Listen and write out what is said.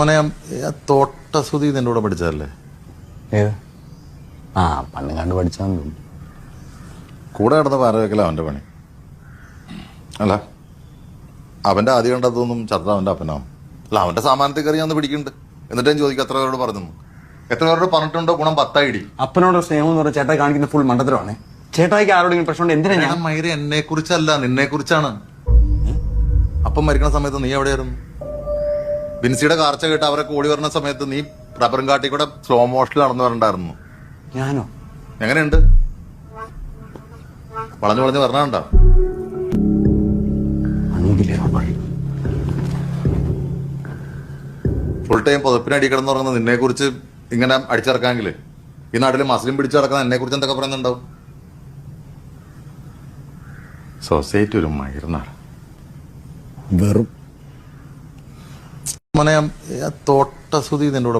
മോനെ തോട്ടസുതി നിന്റെ കൂടെ പഠിച്ചതല്ലേ? ആ പണ്ട് കണ്ട് പഠിച്ചാന്ന് കൂടെ കിടന്ന പാര വെക്കല അവന്റെ പണി. അല്ല അവന്റെ ആദ്യം കണ്ടതൊന്നും ചത്ത അവന്റെ അപ്പനാവും അല്ല അവന്റെ സാമാനത്തിൽ കയറി ഞാൻ പിടിക്കുന്നുണ്ട്. എന്നിട്ട് ഞാൻ ചോദിക്കും എത്ര പേരോട് പറഞ്ഞു എത്ര പേരോട് പറഞ്ഞിട്ടുണ്ടോ? ഗുണം പത്തായിടി. അപ്പനോട് സ്നേഹം എന്ന് ചേട്ടായി കാണിക്കുന്ന ഫുൾ മണ്ടത്തരമാണ്. ചേട്ടായിക്ക് ആരോടെങ്കിലും പ്രശ്നം എന്തിനാ ഞാൻ? ഞാൻ മൈര എന്നെ കുറിച്ചല്ല നിന്നെ കുറിച്ചാണ് അപ്പം മരിക്കണ സമയത്ത് നീ എവിടെയായിരുന്നു? ബിൻസിയുടെ കാർച്ച കേട്ട് അവരൊക്കെ ഓടി വരുന്ന സമയത്ത് നീ റബ്ബറും കാട്ടി കൂടെ സ്ലോ മോഷനിൽ നടന്നു വരണ്ടായിരുന്നു ഞാനോ? എങ്ങനെയുണ്ട്? വളഞ്ഞു വളഞ്ഞു വരണുണ്ടോ? ഫുൾ ടൈം പുതപ്പിനടി കിടന്ന് പറയുന്നത് നിന്നെ കുറിച്ച് ഇങ്ങനെ അടിച്ചിറക്കാമെങ്കിൽ ഈ നാട്ടിൽ മസ്ലിം പിടിച്ചു നടക്കുന്ന എന്നെ കുറിച്ച് എന്തൊക്കെ പറയുന്നുണ്ടാവും? സൊസൈറ്റി ഒരു മയിരുന്നാണ് വെറും മോനെ ആ തോട്ടസുതി നിന്റെ കൂടെ